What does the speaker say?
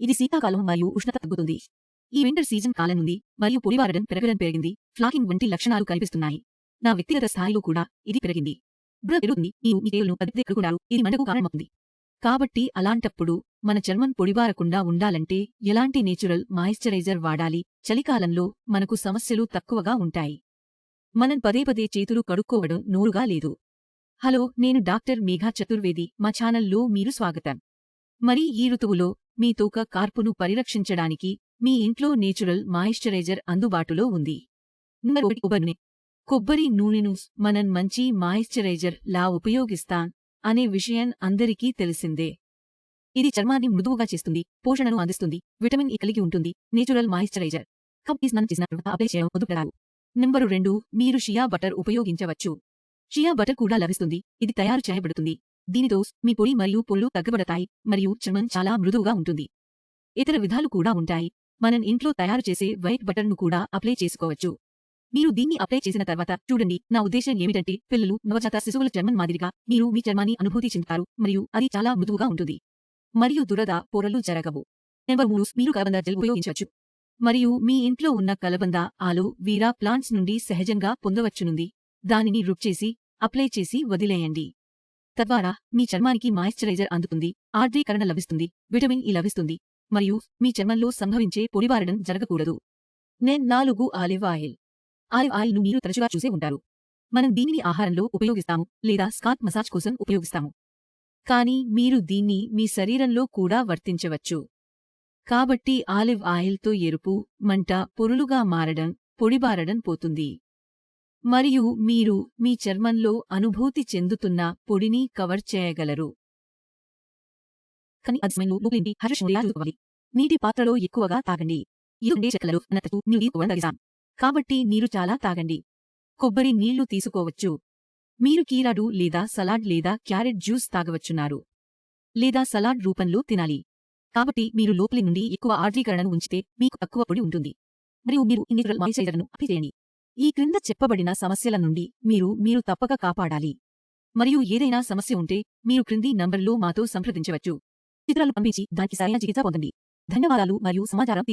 ఇది శీతాకాలం మరియు ఉష్ణత తగ్గుతుంది. ఈ వింటర్ సీజన్ కాలం ఉంది మరియు పొడివారడం పెరగడం పెరిగింది. ఫ్లాకింగ్ వంటి లక్షణాలు కనిపిస్తున్నాయి. నా వ్యక్తిగత స్థాయిలో కూడా ఇది పెరిగింది. బుర్ర పెరుగుతుంది. మీరు మీ తేలును పదితే కడుగుంటారు ఇది మంటకు కారణమవుతుంది. కాబట్టి అలాంటప్పుడు మన చర్మం పొడిబారకుండా ఉండాలంటే ఎలాంటి నేచురల్ మాయిశ్చరైజర్ వాడాలి? చలికాలంలో మనకు సమస్యలు తక్కువగా ఉంటాయి. మనం పదే పదే చేతులు కడుక్కోవడం నోరుగా లేదు. హలో నేను డాక్టర్ మేఘా చతుర్వేది. మా ఛానల్లో మీరు స్వాగతం. మరి ఈ ఋతువులో మీ తోక కార్పును పరిరక్షించడానికి మీ ఇంట్లో నేచురల్ మాయిశ్చరైజర్ అందుబాటులో ఉంది. నెంబర్ ఒకటి కొబ్బరి కొబ్బరి నూనెను మనం మంచి మాయిశ్చరైజర్ లా ఉపయోగిస్తాం అనే విషయం అందరికీ తెలిసిందే. ఇది చర్మాన్ని మృదువుగా చేస్తుంది పోషణను అందిస్తుంది విటమిన్ ఇ కలిగి ఉంటుంది నేచురల్ మాయిశ్చరైజర్. కప్ స్నానం చేసిన తర్వాత అప్లై చేయడం మొదలుపెట్టారు నెంబరు రెండు మీరు షియా బటర్ ఉపయోగించవచ్చు. షియా బటర్ కూడా లభిస్తుంది ఇది తయారు చేయబడుతుంది. దీనితో మీ పొడి మరియు పొళ్ళు తగ్గబడతాయి మరియు చర్మం చాలా మృదువుగా ఉంటుంది. ఇతర విధాలు కూడా ఉంటాయి. మనం ఇంట్లో తయారు చేసే వైట్ బటర్ను కూడా అప్లై చేసుకోవచ్చు. మీరు దీన్ని అప్లై చేసిన తర్వాత చూడండి నా ఉద్దేశం ఏమిటంటే పిల్లలు నవజాత శిశువుల చర్మం మాదిరిగా మీరు మీ చర్మాన్ని అనుభూతి చెందుతారు మరియు అది చాలా మృదువుగా ఉంటుంది. మరియు దురద పొరలు జరగవు. నెంబర్ మూడు మీరు కలబంద జెల్ ఉపయోగించవచ్చు. మరియు మీ ఇంట్లో ఉన్న కలబంద ఆలు వీరా ప్లాంట్స్ నుండి సహజంగా పొందవచ్చునుంది. దానిని రుబ్ చేసి అప్లై చేసి వదిలేయండి. తద్వారా మీ చర్మానికి మాయిశ్చరైజర్ అందుతుంది ఆర్ద్రీకరణ లభిస్తుంది విటమిన్ ఇ లభిస్తుంది మరియు మీ చర్మంలో సంభవించే పొడిబారడం జరగకూడదు. నేను నాలుగు ఆలివ్ ఆయిల్. ఆలివ్ ఆయిల్ను మీరు తరచుగా చూసే ఉంటారు. మనం దీనిని ఆహారంలో ఉపయోగిస్తాము లేదా స్కాల్ప్ మసాజ్ కోసం ఉపయోగిస్తాము. కానీ మీరు దీన్ని మీ శరీరంలో కూడా వర్తించవచ్చు. కాబట్టి ఆలివ్ ఆయిల్తో ఎరుపు మంట పొరులుగా మారడం పొడిబారడం పోతుంది. మరియు మీరు మీ చర్మంలో అనుభూతి చెందుతున్న పొడిని కవర్ చేయగలరు. కానీ అది సమయంలో నీటి పాత్రలో ఎక్కువగా తాగండి. ఇది చెక్కలలో అన్నట్టు నీరు తగిసాం కాబట్టి నీరు చాలా తాగండి. కొబ్బరి నీళ్ళు తీసుకోవచ్చు. మీరు కీరాడు లేదా సలాడ్ లేదా క్యారెట్ జ్యూస్ తాగవచ్చున్నారు. లేదా సలాడ్ రూపంలో తినాలి. కాబట్టి మీరు లోపలి నుండి ఎక్కువ ఆర్ద్రీకరణను ఉంచితే మీకు తక్కువ పొడి ఉంటుంది. మరియు మీరు ఇన్ని మాయిశ్చరైజర్ను అప్లై చేయండి ఈ క్రింద చెప్పబడిన సమస్యల నుండి మీరు మీరు తప్పక కాపాడాలి. మరియు ఏదైనా సమస్య ఉంటే మీరు క్రింది నంబర్లో మాతో సంప్రదించవచ్చు. చిత్రాలు పంపించి దానికి సరైన చికిత్స పొందండి. ధన్యవాదాలు మరియు సమాచారం